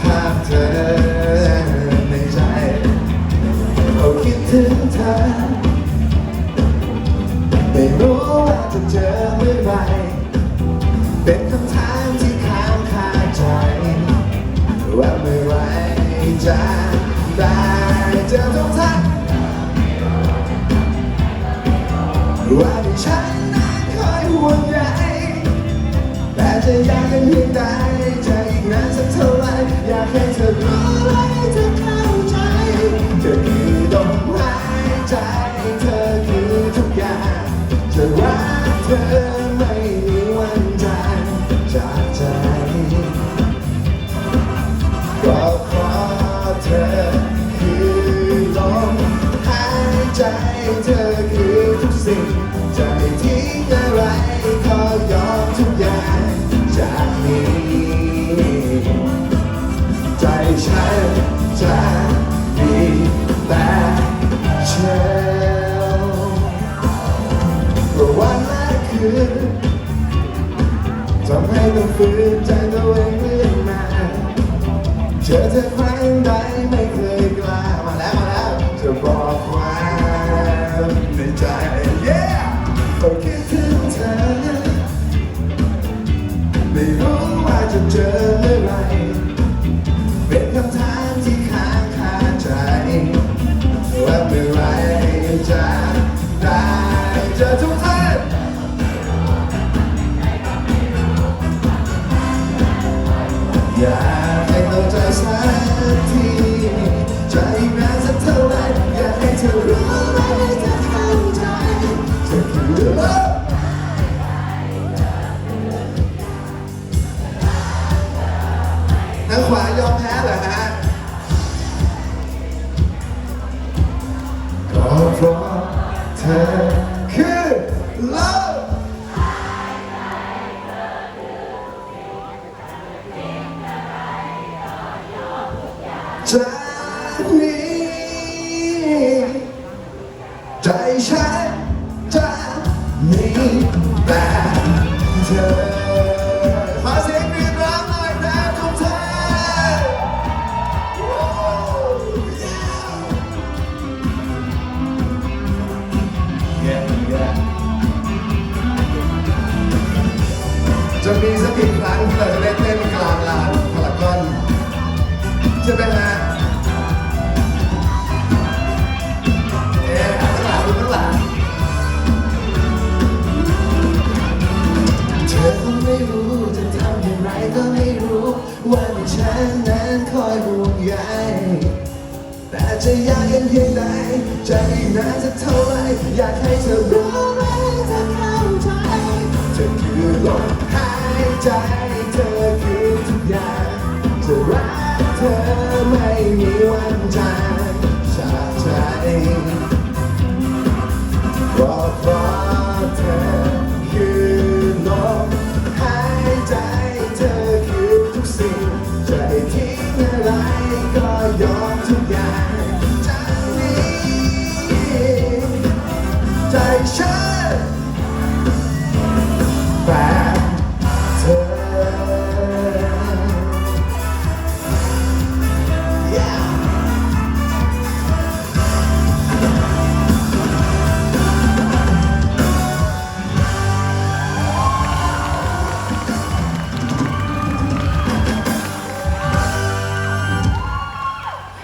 ภาพเธอในใจเราคิดถึงเธอไม่รู้ว่าจะเจอเมื่อไหรเป็นคำถามที่ค้างคาใจ ว่าเมื่อไหรจะได้เจอทุกท่านว่าที่ฉันนั้นคอยห่วงใยแต่จะยากกันเพียงใด รอยากให้เธอรู้และให้เธอเข้าใจ เธอคือลมหายใจ เธอคือทุกอย่างจะรักเธอไม่มีวันจางจากใจ ก็เพราะเธอคือลมหายใจ เธอคือทุกสิ่งจะไม่ทิ้งอะไรขอยอมทุกอย่างจากนี้ ฉันจะมีแต่เธอเพราะวันและคืนทำให้ต้องฝืนใจตัวเองเรื่อยมาเจอเธอครั้งใดไม่เคยกล้ามาแล้วมาแล้วจะบอกความในใจ yeah ก็คิดถึงเธอไม่รู้ว่าจะเจอเมื่อไหร่ จะได้เจอทุกท่านอยากให้เราเจอสักทีใจะอีกนานสักเท่าไรอยากให้เธอรู้และให้เธอเข้าใจเธอคือเรื่องทางขวายอมแพ้เหรอฮะ love จากนี้ใจฉันจะมีแต่เธอ ใะเธอคงไม่รู้จะทำอย่างไรก็ไม่รู้ ว่าฉันนั้นคอยห่วงใยแต่จะยากเย็นเพียงใดใจนั้นนจะเท่าไรอยากให้เธอรู้ไหมเธอเข้าใจเธอคือลมหายใจเธอคือทุกอย่างเธอรัก เธอไม่มีวันจากจากใจเพราะเพราะเธอคือลมหายใจเธอคือทุกสิ่งจะทิ้งอะไรก็ยอมทุกอย่างจากนี้ใจฉัน